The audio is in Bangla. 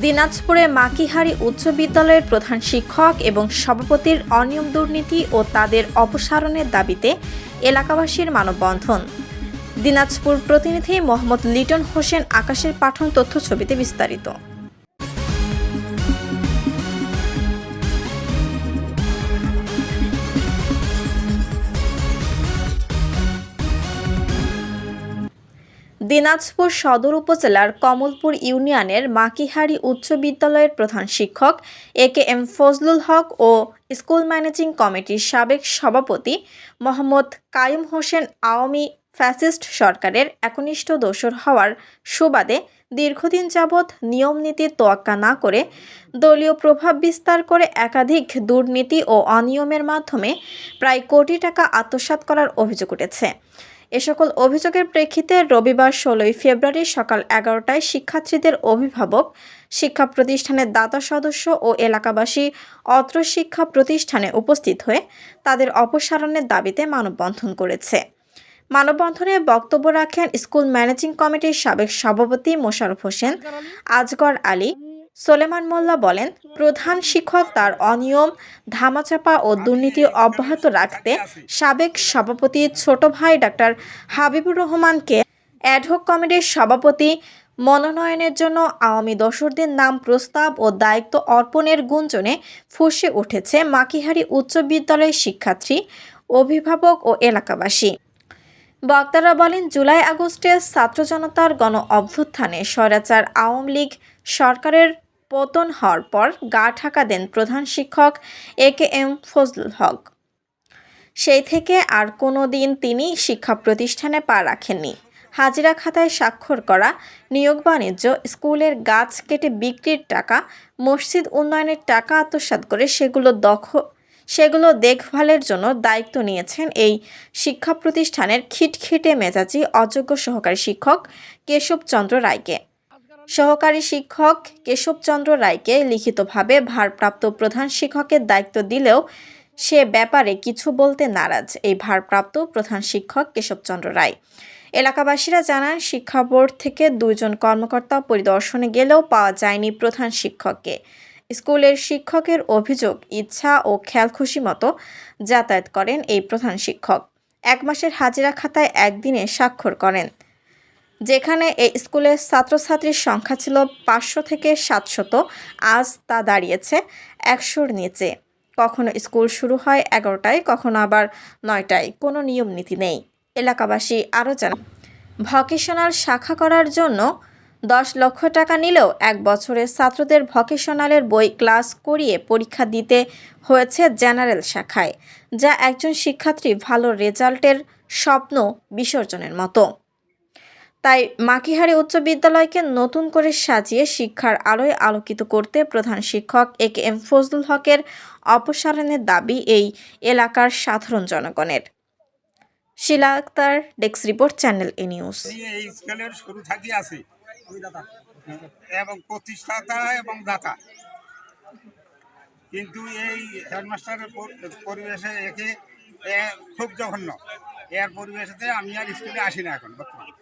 দিনাজপুরে মাকিহারি উচ্চ বিদ্যালয়ের প্রধান শিক্ষক এবং সভাপতির অনিয়ম দুর্নীতি ও তাদের অপসারণের দাবিতে এলাকাবাসীর মানববন্ধন। দিনাজপুর প্রতিনিধি মোহাম্মদ লিটন হোসেন আকাশের পাঠন তথ্য ছবিতে বিস্তারিত। দিনাজপুর সদর উপজেলার কমলপুর ইউনিয়নের মাকিহারি উচ্চ বিদ্যালয়ের প্রধান শিক্ষক, A K M Fazlul Haque O school managing কমিটির সাবেক সভাপতি মোহাম্মদ কায়ুম হোসেন আওয়ামী ফ্যাসিস্ট সরকারের একনিষ্ঠ দোষর হওয়ার সুবাদে দীর্ঘদিন যাবৎ নিয়ম নীতির তোয়াক্কা না করে দলীয় প্রভাব বিস্তার করে একাধিক দুর্নীতি ও অনিয়মের মাধ্যমে প্রায় কোটি টাকা আত্মসাৎ করার অভিযোগ উঠেছে। এ সকল অভিযোগের প্রেক্ষিতে রবিবার ষোলোই ফেব্রুয়ারি সকাল এগারোটায় শিক্ষার্থীদের অভিভাবক, শিক্ষা প্রতিষ্ঠানের দাতা সদস্য ও এলাকাবাসী অত্র শিক্ষা প্রতিষ্ঠানে উপস্থিত হয়ে তাদের অপসারণের দাবিতে মানববন্ধন করেছে। মানববন্ধনে বক্তব্য রাখেন স্কুল ম্যানেজিং কমিটির সাবেক সভাপতি মোশারফ হোসেন, আজগর আলী সোলেমান মোল্লা বলেন, প্রধান শিক্ষক তার অনিয়ম, ধামাচাপা ও দুর্নীতি অব্যাহত রাখতে সাবেক সভাপতি ছোট ভাই ডাক্তার হাবিবুর রহমানকে অ্যাডহক কমিটির সভাপতি মনোনয়নের জন্য আওয়ামী দশরদের নাম প্রস্তাব ও দায়িত্ব অর্পণের গুঞ্জনে ফুঁসে উঠেছে মাকিহারি উচ্চ বিদ্যালয়ের শিক্ষার্থী, অভিভাবক ও এলাকাবাসী। বক্তারা বলেন, জুলাই আগস্টে ছাত্র জনতার গণ অভ্যুত্থানে স্বৈরাচার আওয়ামী লীগ সরকারের পতন হওয়ার পর গা ঢাকা দেন প্রধান শিক্ষক এ কে এম ফজলুল হক। সেই থেকে আর কোনো দিন তিনি শিক্ষা প্রতিষ্ঠানে পা রাখেননি। হাজিরা খাতায় স্বাক্ষর করা, নিয়োগ বাণিজ্য, স্কুলের গাছ কেটে বিক্রির টাকা, মসজিদ উন্নয়নের টাকা আত্মসাৎ করে সেগুলো দখ, সেগুলো দেখভালের জন্য দায়িত্ব নিয়েছেন এই শিক্ষা প্রতিষ্ঠানের খিটখিটে মেজাজি অযোগ্য সহকারী শিক্ষক কেশবচন্দ্র রায়কে। সহকারী শিক্ষক কেশবচন্দ্র রায়কে লিখিতভাবে ভারপ্রাপ্ত প্রধান শিক্ষকের দায়িত্ব দিলেও সে ব্যাপারে কিছু বলতে নারাজ এই ভারপ্রাপ্ত প্রধান শিক্ষক কেশবচন্দ্র রায়। এলাকাবাসীরা জানান, শিক্ষা বোর্ড থেকে দুইজন কর্মকর্তা পরিদর্শনে গেলেও পাওয়া যায়নি প্রধান শিক্ষককে। স্কুলের শিক্ষকের অভিযোগ, ইচ্ছা ও খেয়ালখুশি মতো যাতায়াত করেন এই প্রধান শিক্ষক। এক মাসের হাজিরা খাতায় একদিনে স্বাক্ষর করেন। যেখানে এই স্কুলের ছাত্রছাত্রীর সংখ্যা ছিল পাঁচশো থেকে সাতশত, আজ তা দাঁড়িয়েছে একশোর নিচে। কখনো স্কুল শুরু হয় এগারোটায়, কখনো আবার নয়টায়। কোনো নিয়ম নীতি নেই। এলাকাবাসী আরও জানান ভকেশনাল শাখা করার জন্য দশ লক্ষ টাকা নিলেও এক বছরে ছাত্রদের ভকেশনালের বই ক্লাস করিয়ে পরীক্ষা দিতে হয়েছে জেনারেল শাখায়, যা একজন শিক্ষার্থী ভালো রেজাল্টের স্বপ্ন বিসর্জনের মতো। তাই মাকিহারি উচ্চ বিদ্যালয়কে নতুন করে সাজিয়ে শিক্ষার আলোয় আলোকিত করতে প্রধান শিক্ষক এ কে এম ফজলুল হকের অপসারণের দাবি এই এলাকার সাধারণ জনগণের। Shila Akhter, desk report, channel A news. শুরু থাকি আছে। এবং প্রতিষ্ঠাতা এবং দাতা। কিন্তু এই হেডমাস্টারের পরিবেশে একে খুব জঘন্য। এর আমি আর স্কুলে আসি না এখন বর্তমানে।